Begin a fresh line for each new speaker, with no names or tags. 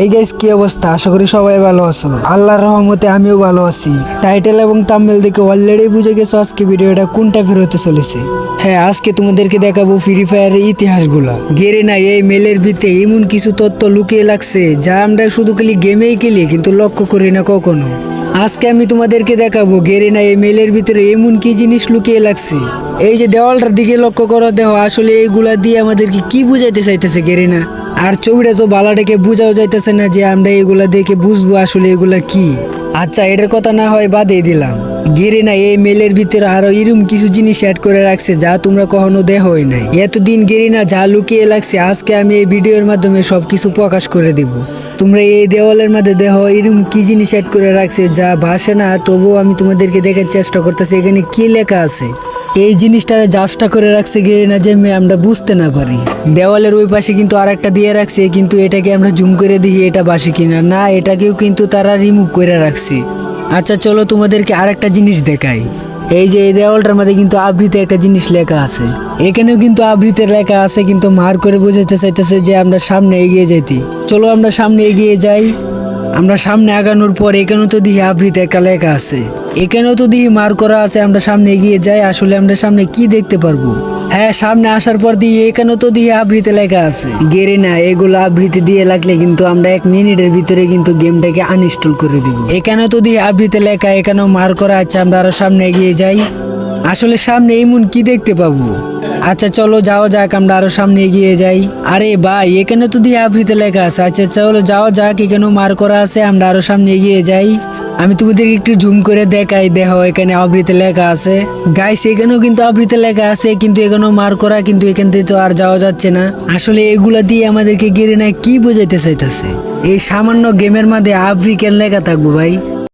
এই গাইস কি অবস্থা? আশা করি সবাই ভালো আছো। আল্লাহর রহমতে আমিও ভালো আছি। টাইটেল এবং তামিল দেখে অলরেডি বুঝে গেছো আজকে ভিডিওটা কোনটা ফেরোতে চলেছে। হ্যাঁ আজকে তোমাদেরকে দেখাবো ফ্রি ফায়ারের ইতিহাসগুলা। গেরে না, এই মেলের ভিতরে এমন কিছু তত্ত্ব লুকিয়ে লাগছে যা আমরা শুধু খালি গেমেই খেলি, কিন্তু লক্ষ্য করি না কখনো। আজকে আমি তোমাদেরকে দেখাবো গেরে না, এই মেলের ভিতরে এমন কি জিনিস লুকিয়ে লাগছে। এই যে দেওয়ালটার দিকে লক্ষ্য করো দেহ আসলে এইগুলা দিয়ে আমাদেরকে কি বুঝাইতে চাইতেছে গেরে না? আর ছবিটা তো বালাটাকে বুঝাও যাইতেছে না যে আমরা এগুলা দেখে বুঝব আসলে এগুলা কি। আচ্ছা এটার কথা না হয় বাদেই দিলাম। গিরে না, এই মেলের ভিতরে আরও এরম কিছু জিনিস অ্যাড করে রাখছে যা তোমরা কখনো দেহই নাই। এতদিন গেরি না যা লুকিয়ে লাগছে, আজকে আমি এই ভিডিওর মাধ্যমে সবকিছু প্রকাশ করে দিব। তোমরা এই দেওয়ালের মধ্যে দেহ এরম কি জিনিস অ্যাড করে রাখছে যা ভাসে না, তবুও আমি তোমাদেরকে দেখার চেষ্টা করতেছি, এখানে কি লেখা আছে? এই জিনিসটা জাফটা করে রাখছে গিয়ে না যে আমরা বুঝতে না পারি। দেওয়ালের ওই পাশে কিন্তু আর একটা দিয়ে রাখছে, কিন্তু এটাকে আমরা জুম করে দেখি এটা বাসে কিনা। না, এটাকেও কিন্তু তারা রিমুভ করে রাখছে। আচ্ছা চলো তোমাদেরকে আরেকটা জিনিস দেখাই। এই যে এই দেওয়ালটার মধ্যে কিন্তু আবৃতে একটা জিনিস লেখা আছে। এখানেও কিন্তু আবৃতের লেখা আছে, কিন্তু মার করে বোঝাতে চাইতেছে যে আমরা সামনে এগিয়ে যাইতি। চলো আমরা সামনে এগিয়ে যাই। আমরা সামনে আগানোর পর এখানেও তো দিহি আবৃতে একটা লেখা আছে। এখানেও তো দিহি মার করা আছে, আমরা সামনে এগিয়ে যাই, আসলে আমরা সামনে কি দেখতে পারব? হ্যাঁ সামনে আসার পর দিয়ে এখানেও তো দিয়ে আবৃতে লেখা আছে। গেরে না, এগুলো আবৃতি দিয়ে লাগলে কিন্তু আমরা এক মিনিটের ভিতরে কিন্তু গেমটাকে আনইনস্টল করে দিব। এখানেও তো দিয়ে আবৃতে লেখা, এখানেও মার করা আছে, আমরা আরও সামনে এগিয়ে যাই। আসলে সামনে এমন কি দেখতে পাবো? আচ্ছা চলো যাওয়া যাক, আমরা আরও সামনে এগিয়ে যাই। আরে ভাই, এখানে তো দিয়ে আবৃতে লেখা আছে। আচ্ছা চলো যাওয়া যাক, এখানেও মার করা আছে, আমরা আরও সামনে এগিয়ে যাই। আমি তোমাদের একটু জুম করে দেখাই, দেখো, এখানে আবৃতে লেখা আছে। গাইস এখানেও কিন্তু আবৃতে লেখা আছে, কিন্তু এখানেও মার করা, কিন্তু এখান থেকে তো আর যাওয়া যাচ্ছে না। আসলে এগুলা দিয়ে আমাদেরকে গেড়ে নেয় কি বোঝাইতে চাইতেছে? এই সামান্য গেমের মধ্যে আফ্রিকান লেখা থাকব, ভাই।